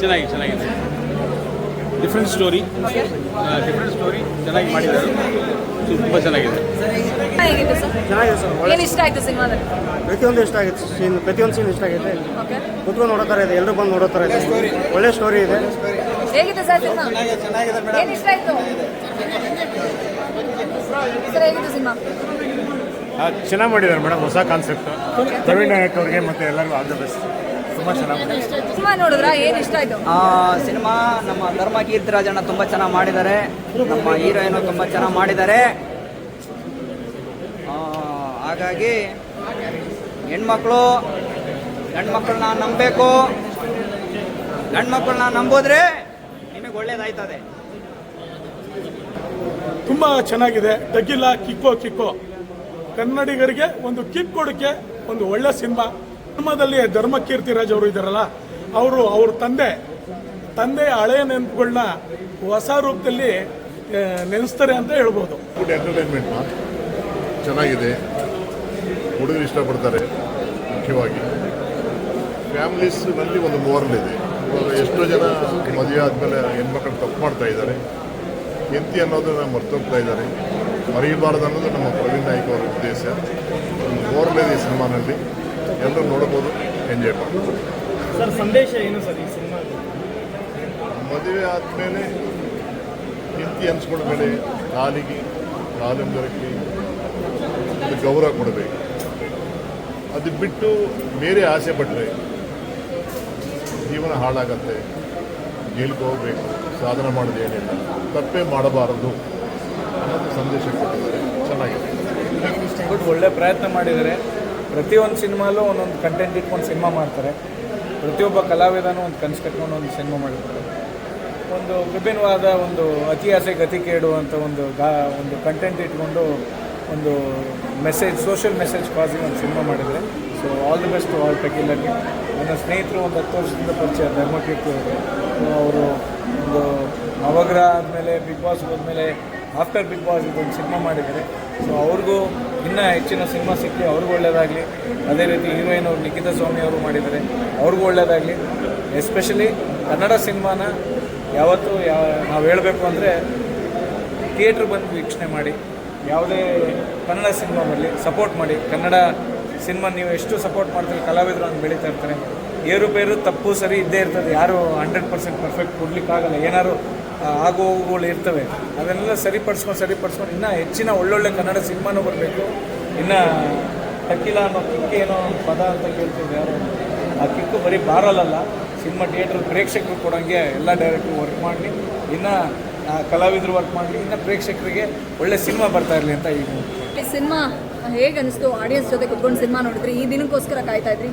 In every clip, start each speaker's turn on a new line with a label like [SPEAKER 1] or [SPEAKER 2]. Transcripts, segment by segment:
[SPEAKER 1] ಚೆನ್ನಾಗಿ ಚೆನ್ನಾಗಿದೆ different story different story ಚೆನ್ನಾಗಿ ಮಾಡಿದ್ದಾರೆ. ತುಂಬ ಚೆನ್ನಾಗಿದೆ.
[SPEAKER 2] ಸರ್?
[SPEAKER 3] ಚೆನ್ನಾಗಿದೆ ಸರ್ ಒಳ್ಳೆ
[SPEAKER 2] ಏನು ಇಷ್ಟ ಆಯ್ತು ಸಿನಿಮಾದಲ್ಲಿ?
[SPEAKER 3] ಪ್ರತಿಯೊಂದು ಇಷ್ಟ ಆಗಿತ್ತು ಸೀನ್ ಪ್ರತಿಯೊಂದು ಸೀನ್ ಇಷ್ಟ ಆಗಿದೆ
[SPEAKER 2] ಓಕೆ
[SPEAKER 3] ಕುತ್ಕೊಂಡು ನೋಡೋ ಥರ ಇದೆ ಎಲ್ಲರೂ ಬಂದು ನೋಡೋ ಥರ ಇದೆ. ಒಳ್ಳೆ ಸ್ಟೋರಿ ಇದೆ.
[SPEAKER 2] ಹೇಗಿದೆ ಸರ್ ಸಿನಿಮಾ? ಏನು ಇಷ್ಟ ಆಯ್ತು? ಸರ್ ಹೇಗಿತ್ತು ಸಿನಿಮಾ?
[SPEAKER 4] ಚೆನ್ನಾಗಿ ಮಾಡಿದ್ದಾರೆ ಮೇಡಮ್ ಹೊಸ ಕಾನ್ಸೆಪ್ಟ್ ಪ್ರವೀಣ್ ನಾಯಕ್ ಅವ್ರಿಗೆ ಮತ್ತೆ ಎಲ್ಲರಿಗೂ ಆಲ್ ದ ಬೆಸ್ಟ್ ತುಂಬ ಚೆನ್ನಾಗಿ
[SPEAKER 2] ಸಿನಿಮಾ ನೋಡಿದ್ರಾ? ಏನು ಇಷ್ಟ ಆಯ್ತು?
[SPEAKER 5] ಆ ಸಿನಿಮಾ ನಮ್ಮ ಧರ್ಮ ಕೀರ್ತಿರಾಜಣ್ಣ ತುಂಬ ಚೆನ್ನಾಗಿ ಮಾಡಿದ್ದಾರೆ. ನಮ್ಮ ಹೀರೋಯಿನು ತುಂಬ ಚೆನ್ನಾಗಿ ಮಾಡಿದ್ದಾರೆ. ಆ, ಹಾಗಾಗಿ ಹೆಣ್ಮಕ್ಳು ಗಂಡ್ಮಕ್ಳನ್ನ ನಂಬಬೇಕು. ಗಂಡ್ಮಕ್ಳನ್ನ ನಂಬೋದ್ರೆ ನಿಮಗೆ ಒಳ್ಳೇದಾಯ್ತದೆ.
[SPEAKER 6] ತುಂಬ ಚೆನ್ನಾಗಿದೆ. ತಗ್ಗಿಲ್ಲ ಕಿಕ್ಕೋ ಕಿಕ್ಕೋ. ಕನ್ನಡಿಗರಿಗೆ ಒಂದು ಕಿಕ್ ಕೊಡಕ್ಕೆ ಒಂದು ಒಳ್ಳೆ ಸಿನಿಮಾ. ಸಿನಿಮಾದಲ್ಲಿ ಧರ್ಮ ಕೀರ್ತಿರಾಜ್ ಅವರು ಇದ್ದಾರಲ್ಲ, ಅವರು ಅವ್ರ ತಂದೆ ತಂದೆ ಹಳೆಯ ನೆನಪುಗಳನ್ನ ಹೊಸ ರೂಪದಲ್ಲಿ ನೆನೆಸ್ತಾರೆ ಅಂತ ಹೇಳ್ಬೋದು.
[SPEAKER 7] ಫುಡ್ ಎಂಟರ್ಟೈನ್ಮೆಂಟ್ ಚೆನ್ನಾಗಿದೆ. ಹುಡುಗರು ಇಷ್ಟಪಡ್ತಾರೆ, ಮುಖ್ಯವಾಗಿ. ಫ್ಯಾಮಿಲೀಸ್ನಲ್ಲಿ ಒಂದು ಮೋರಲ್ ಇದೆ. ಎಷ್ಟೋ ಜನ ಮದುವೆ ಆದಮೇಲೆ ಹೆಣ್ಮಕ್ಳು ತಪ್ಪು ಮಾಡ್ತಾ ಇದ್ದಾರೆ. ಹೆಂಡತಿ ಅನ್ನೋದನ್ನ ಮರ್ತೋಗ್ತಾ ಇದ್ದಾರೆ. ಮರೀಬಾರ್ದು ಅನ್ನೋದು ನಮ್ಮ ಪ್ರವೀಣ್ ನಾಯ್ಕ ಅವರ ಉದ್ದೇಶ. ಒಂದು ಮೋರಲ್ ಇದೆ ಸಿನಿಮಾನಲ್ಲಿ. ಎಲ್ಲರೂ ನೋಡಬಹುದು ಎಂಜಾಯ್ ಮಾಡಬಹುದು
[SPEAKER 3] ಸರ್ ಸಂದೇಶ ಏನು ಸರ್ ಈ ಸಿನಿಮಾ
[SPEAKER 7] ಮದುವೆ ಆದಮೇಲೆ ಹೆಂಡತಿ ಅನ್ಸ್ಕೊಂಡ್ಮೇಲೆ ಕಾಲಿಗೆ ಕಾಲಂಬರಕ್ಕೆ ಒಂದು ಗೌರವ ಕೊಡಬೇಕು. ಅದು ಬಿಟ್ಟು ಬೇರೆ ಆಸೆ ಪಟ್ಟರೆ ಜೀವನ ಹಾಳಾಗತ್ತೆ ಜೈಲಿಗೆ ಹೋಗಬೇಕು ಸಾಧನೆ ಮಾಡೋದು ಏನಿಲ್ಲ ತಪ್ಪೇ ಮಾಡಬಾರದು ಅನ್ನೋದು ಸಂದೇಶ ಕೊಟ್ಟಿದ್ದಾರೆ. ಚೆನ್ನಾಗಿದೆ.
[SPEAKER 8] ಒಳ್ಳೆ ಪ್ರಯತ್ನ ಮಾಡಿದ್ದಾರೆ. ಪ್ರತಿಯೊಂದು ಸಿನಿಮಾಲೂ ಒಂದೊಂದು ಕಂಟೆಂಟ್ ಇಟ್ಕೊಂಡು ಸಿನಿಮಾ ಮಾಡ್ತಾರೆ. ಪ್ರತಿಯೊಬ್ಬ ಕಲಾವಿದನೂ ಒಂದು ಕನಸು ಕಟ್ಕೊಂಡು ಒಂದು ಸಿನಿಮಾ ಮಾಡಿರ್ತಾರೆ ಒಂದು ವಿಭಿನ್ನವಾದ ಒಂದು ಅತಿ ಆಸೆ ಗತಿ ಕೇಳುವಂಥ ಒಂದು ಗಾ, ಒಂದು ಕಂಟೆಂಟ್ ಇಟ್ಕೊಂಡು ಒಂದು ಮೆಸೇಜ್ ಸೋಷಿಯಲ್ ಮೆಸೇಜ್ ಕಾಸಿ ಒಂದು ಸಿನಿಮಾ ಮಾಡಿದರೆ. So all the best all ಟೆಕಿಲ್ಲರ್ಗೆ ನನ್ನ ಸ್ನೇಹಿತರು ಒಂದು ಹತ್ತು ವರ್ಷದಿಂದ ಪರಿಚಯ ಧರ್ಮಕೀರ್ತಿ ಅವರು. ಅವರು ಒಂದು ನವಗ್ರಹ ಆದಮೇಲೆ ಬಿಗ್ ಬಾಸ್ ಹೋದ್ಮೇಲೆ ಆಫ್ಟರ್ ಬಿಗ್ ಬಾಸ್ ಇದೊಂದು ಸಿನಿಮಾ ಮಾಡಿದ್ದಾರೆ. ಸೊ ಅವ್ರಿಗೂ ಇನ್ನೂ ಹೆಚ್ಚಿನ ಸಿನಿಮಾ ಸಿಕ್ಕಿ ಅವ್ರಿಗೂ ಒಳ್ಳೆಯದಾಗಲಿ ಅದೇ ರೀತಿ ಹೀರೋಯಿನ್ ಅವರು ನಿಖಿತಾ ಸ್ವಾಮಿ ಅವರು ಮಾಡಿದ್ದಾರೆ. ಅವ್ರಿಗೂ ಒಳ್ಳೆಯದಾಗಲಿ ಎಸ್ಪೆಷಲಿ ಕನ್ನಡ ಸಿನಿಮಾನ ಯಾವತ್ತೂ ಯಾವ ನಾವು ಹೇಳಬೇಕು ಅಂದರೆ ಥಿಯೇಟ್ರ್ ಬಂದು ವೀಕ್ಷಣೆ ಮಾಡಿ. ಯಾವುದೇ ಕನ್ನಡ ಸಿನಿಮಾ ಬರಲಿ ಸಪೋರ್ಟ್ ಮಾಡಿ. ಕನ್ನಡ ಸಿನಿಮಾ ನೀವು ಎಷ್ಟು ಸಪೋರ್ಟ್ ಮಾಡ್ತೀರಿ, ಕಲಾವಿದರು ಅಂತ ಬೆಳೀತಾ ಇರ್ತಾರೆ. ಏರುಪೇರು ತಪ್ಪು ಸರಿ ಇದ್ದೇ ಇರ್ತದೆ. ಯಾರು ಹಂಡ್ರೆಡ್ ಪರ್ಸೆಂಟ್ ಪರ್ಫೆಕ್ಟ್ ಕೊಡಲಿಕ್ಕಾಗಲ್ಲ. ಏನಾದ್ರು ಆಗು ಹೋಗುಗಳು ಇರ್ತವೆ. ಅದನ್ನೆಲ್ಲ ಸರಿಪಡಿಸ್ಕೊಂಡು ಸರಿಪಡಿಸ್ಕೊಂಡು ಇನ್ನೂ ಹೆಚ್ಚಿನ ಒಳ್ಳೊಳ್ಳೆ ಕನ್ನಡ ಸಿನಿಮಾನೂ ಬರಬೇಕು. ಇನ್ನು ಟಕ್ಕಿಲ ಅನ್ನೋ ಕಿಕ್ ಏನೋ ಒಂದು ಪದ ಅಂತ ಕೇಳ್ತೀವಿ ಯಾರು. ಆ ಕಿಕ್ಕು ಬರೀ ಬಾರಲ್ಲ ಸಿನಿಮಾ ಥಿಯೇಟ್ರ್ ಪ್ರೇಕ್ಷಕರು ಕೊಡೋಂಗೆ ಎಲ್ಲ ಡೈರೆಕ್ಟ್ರು ವರ್ಕ್ ಮಾಡಲಿ. ಇನ್ನು ಆ, ಕಲಾವಿದರು ವರ್ಕ್ ಮಾಡಲಿ. ಇನ್ನು ಪ್ರೇಕ್ಷಕರಿಗೆ ಒಳ್ಳೆ ಸಿನಿಮಾ ಬರ್ತಾ ಇರಲಿ ಅಂತ ಈಗ
[SPEAKER 2] ಈ ಸಿನಿಮಾ ಹೇಗೆ ಅನಿಸ್ತು? ಆಡಿಯನ್ಸ್ ಜೊತೆ ಕುತ್ಕೊಂಡು ಸಿನಿಮಾ ನೋಡಿದ್ರಿ? ಈ ದಿನಕ್ಕೋಸ್ಕರ ಕಾಯ್ತಾ ಇದ್ರಿ?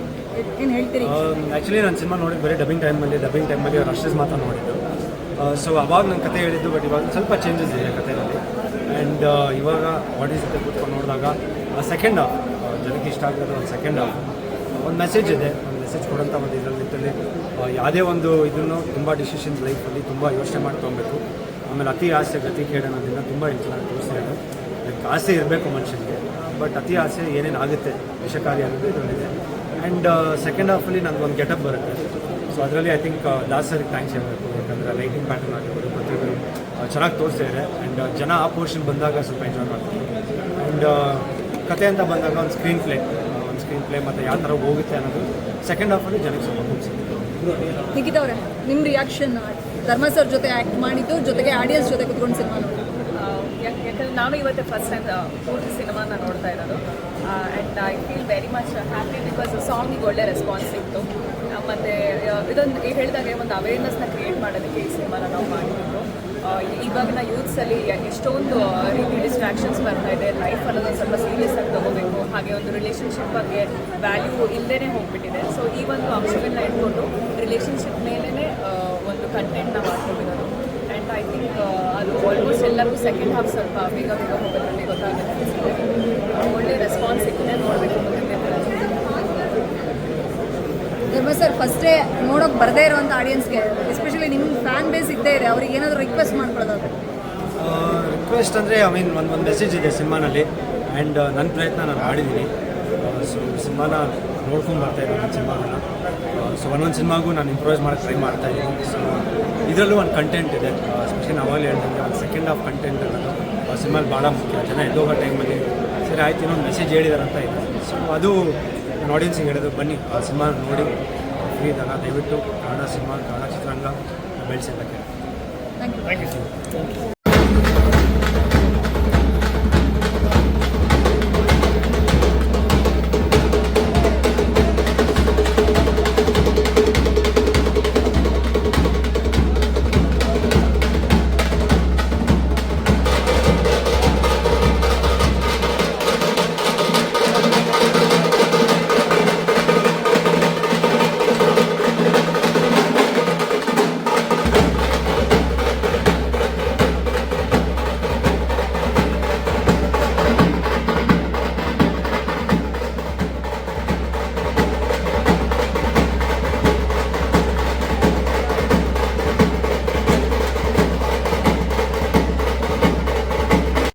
[SPEAKER 2] ಏನು ಹೇಳ್ತೀರಿ?
[SPEAKER 9] ಆ್ಯಕ್ಚುಲಿ ನಾನು ಸಿನಿಮಾ ನೋಡಿ ಬರೀ ಡಬ್ಬಿಂಗ್ ಟೈಮಲ್ಲಿ ಡಬ್ಬಿಂಗ್ ಟೈಮಲ್ಲಿ ಅವ್ರು ಅಷ್ಟೇ ಮಾತ್ರ ನೋಡಿದ್ದು. ಸೊ ಅವಾಗ ನನ್ನ ಕತೆ ಹೇಳಿದ್ದು ಬಟ್ ಇವಾಗ ಸ್ವಲ್ಪ ಚೇಂಜಸ್ ಇದೆ ಕಥೆಯಲ್ಲಿ ಆ್ಯಂಡ್ ಇವಾಗ ವಾಟ್ ಜೊತೆ ಕೂತ್ಕೊಂಡು ನೋಡಿದಾಗ ಸೆಕೆಂಡ್ ಹಾಫ್ ಜನಕ್ಕೆ ಇಷ್ಟ ಆಗಿರೋದು ಒಂದು ಸೆಕೆಂಡ್ ಹಾಫ್ ಒಂದು ಮೆಸೇಜ್ ಇದೆ. ಒಂದು ಮೆಸೇಜ್ ಕೊಡೋಂಥ ಒಂದು ಇದರಲ್ಲಿ ನಿಟ್ಟಲ್ಲಿ ಆ, ಯಾವುದೇ ಒಂದು ಇದನ್ನು ತುಂಬ ಡಿಸಿಷನ್ಸ್ ಲೈಫಲ್ಲಿ ತುಂಬ ಯೋಚನೆ ಮಾಡ್ಕೊಬೇಕು ಆಮೇಲೆ ಅತಿ ಆಸೆ ಗತಿ ಕೇಳೋದ್ರಿಂದ ತುಂಬ ಚೆನ್ನಾಗಿ ತೋರಿಸಿದ್ದಾರೆ ಲೈಕ್ ಆಸೆ ಇರಬೇಕು ಮನುಷ್ಯನಿಗೆ ಬಟ್ ಅತಿ ಆಸೆ ಏನೇನು ಆಗುತ್ತೆ ವಿಷಕಾರಿ ಅನ್ನೋದು ಇದರಲ್ಲಿದೆ. ಆ್ಯಂಡ್ ಸೆಕೆಂಡ್ ಹಾಫಲ್ಲಿ ಒಂದು ಗೆಟಪ್ ಬರುತ್ತೆ. ಸೊ ಅದರಲ್ಲಿ ಐ ಥಿಂಕ್ ಲಾಸ್ಟ್ ಸರಿಗೆ ಥ್ಯಾಂಕ್ಸ್ ಹೇಳಬೇಕು. ಯಾಕಂದರೆ ಲೈಟಿಂಗ್ ಪ್ಯಾಟರ್ನ್ ಆಗಿರ್ಬೋದು ಪ್ರತಿಯೊಬ್ಬರು ಚೆನ್ನಾಗಿ ತೋರಿಸ್ತಿದ್ದಾರೆ ಆ್ಯಂಡ್ ಜನ ಆ ಪೋರ್ಷನ್ ಬಂದಾಗ ಸ್ವಲ್ಪ ಎಂಜಾಯ್ ಮಾಡ್ತಾರೆ. ಆ್ಯಂಡ್ ಕತೆ ಅಂತ ಬಂದಾಗ ಒಂದು ಸ್ಕ್ರೀನ್ ಪ್ಲೇ ಒಂದು ಸ್ಕ್ರೀನ್ ಪ್ಲೇ ಮತ್ತು ಯಾವ ಥರ ಹೋಗುತ್ತೆ ಅನ್ನೋದು ಸೆಕೆಂಡ್ ಹಾಫಲ್ಲಿ ಜನಕ್ಕೆ ಸ್ವಲ್ಪ
[SPEAKER 2] ನಿಖಿತ್ ಅವರೇ ನಿಮ್ಮ ರಿಯಾಕ್ಷನ್ ಧರ್ಮ ಸರ್ ಜೊತೆ ಆ್ಯಕ್ಟ್ ಮಾಡಿದ್ದು ಜೊತೆಗೆ ಆಡಿಯನ್ಸ್ ಜೊತೆ ಕುತ್ಕೊಂಡು ಸಿನಿಮಾ ನೋಡಿ
[SPEAKER 10] ಯಾಕಂದರೆ ನಾನು ಇವತ್ತೇ ಫಸ್ಟ್ ಟೈಮ್ ಪೂರ್ತಿ ಸಿನಿಮಾನ ನೋಡ್ತಾ ಇರೋದು. And I feel very much happy because ಸಾಂಗಿಗೆ ಒಳ್ಳೆ ರೆಸ್ಪಾನ್ಸ್ ಸಿಕ್ತು. ಮತ್ತು ಮತ್ತೆ ಆ, ಇದೊಂದು ಹೇಳಿದಾಗೆ ಒಂದು ಅವೇರ್ನೆಸ್ನ ಕ್ರಿಯೇಟ್ ಮಾಡೋದಕ್ಕೆ ಈ ಸಿನಿಮಾನ ನಾವು ಮಾಡಿದ್ದು. ಆ, ಇವಾಗಿನ ಯೂತ್ಸಲ್ಲಿ ಎಷ್ಟೊಂದು ರೀತಿ ಡಿಸ್ಟ್ರಾಕ್ಷನ್ಸ್ ಬರ್ತಾ ಇದೆ. ಲೈಫ್ ಅನ್ನೋದು ಸ್ವಲ್ಪ ಸೀರಿಯಸ್ ಆಗಿ ತಗೋಬೇಕು. ಹಾಗೆ ಒಂದು ರಿಲೇಷನ್ಶಿಪ್ ಬಗ್ಗೆ ವ್ಯಾಲ್ಯೂ ಇಲ್ಲದೇ ಹೋಗ್ಬಿಟ್ಟಿದೆ. ಸೊ ಈ ಒಂದು ಅಂಶಗಳನ್ನ ಇಟ್ಕೊಂಡು ರಿಲೇಷನ್ಶಿಪ್ ಮೇಲೇ ಒಂದು ಕಂಟೆಂಟ್ನ ಮಾಡ್ಕೊಂಡಿರೋದು. ಆ್ಯಂಡ್ ಐ ಥಿಂಕ್ ಅದು ಆಲ್ಮೋಸ್ಟ್ ಎಲ್ಲರಿಗೂ ಸೆಕೆಂಡ್ ಹಾಫ್ ಸ್ವಲ್ಪ ಬೇಗ ಬೇಗ ಹೋಗೋದ್ರಲ್ಲಿ ಗೊತ್ತಾಗುತ್ತೆ. ಒಳ್ಳೆ ರೆಸ್ಪಾನ್ಸ್ ಸಿಕ್ಕಿದೆ ನೋಡಬೇಕು
[SPEAKER 2] ಧರ್ಮ ಸರ್ ಫಸ್ಟೇ ನೋಡೋಕೆ ಬರದೇ ಇರೋವಂಥ ಆಡಿಯನ್ಸ್ಗೆ ಎಸ್ಪೆಷಲಿ ನಿಮ್ಮ ಫ್ಯಾನ್ ಬೇಸ್ ಇದ್ದೇ ಇದೆ ಅವ್ರಿಗೆ ಏನಾದರೂ ರಿಕ್ವೆಸ್ಟ್ ಮಾಡ್ಕೊಳ್ಳೋದಾದ್ರೆ
[SPEAKER 9] ರಿಕ್ವೆಸ್ಟ್ ಅಂದರೆ ಐ ಮೀನ್ ಒಂದು ಒಂದು ಮೆಸೇಜ್ ಇದೆ ಸಿನಿಮಾನಲ್ಲಿ ಆ್ಯಂಡ್ ನನ್ನ ಪ್ರಯತ್ನ ನಾನು ಮಾಡಿದ್ದೀನಿ. ಸೊ ಸಿನಿಮಾನ ನೋಡ್ಕೊಂಡು ಬರ್ತಾ ಇದ್ದೀನಿ ಸಿನಿಮಾನ. ಸಿನಿಮಾಗಳನ್ನ ಸೊ ಒಂದೊಂದು ಸಿನಿಮಾಗೂ ನಾನು ಇಂಪ್ರೂವೈಸ್ ಮಾಡೋಕ್ಕೆ ಟ್ರೈ ಮಾಡ್ತಾ ಇದ್ದೀನಿ. ಸೊ ಇದರಲ್ಲೂ ಒಂದು ಕಂಟೆಂಟ್ ಇದೆ. ಸ್ಪೆಷಲಿ ನಾವು ಅವಾಗಲೇ ಆ ಒಂದು ಸೆಕೆಂಡ್ ಆಫ್ ಕಂಟೆಂಟ್ ಅನ್ನೋದು. ಸಿನಿಮಾಲಿ ಭಾಳ ಮುಖ್ಯ. ಜನ ಎದ್ದೋಗೋ ಟೈಮಲ್ಲಿ ಸರಿ ಆಯ್ತು ಇನ್ನೊಂದು ಮೆಸೇಜ್ ಹೇಳಿದಾರಂತ ಅಂತ ಇದೆ. ಸೊ ಅದು ನಾನು ಆಡಿಯನ್ಸಿಗೆ ಹೇಳೋದು ಬನ್ನಿ ಆ ಸಿನಿಮಾ ನೋಡಿ. ಫ್ರೀ ಇದ್ದಾಗ ದಯವಿಟ್ಟು ಕನ್ನಡ ಸಿನಿಮಾ ಕನ್ನಡ ಚಿತ್ರರಂಗ thank you sir
[SPEAKER 2] thank you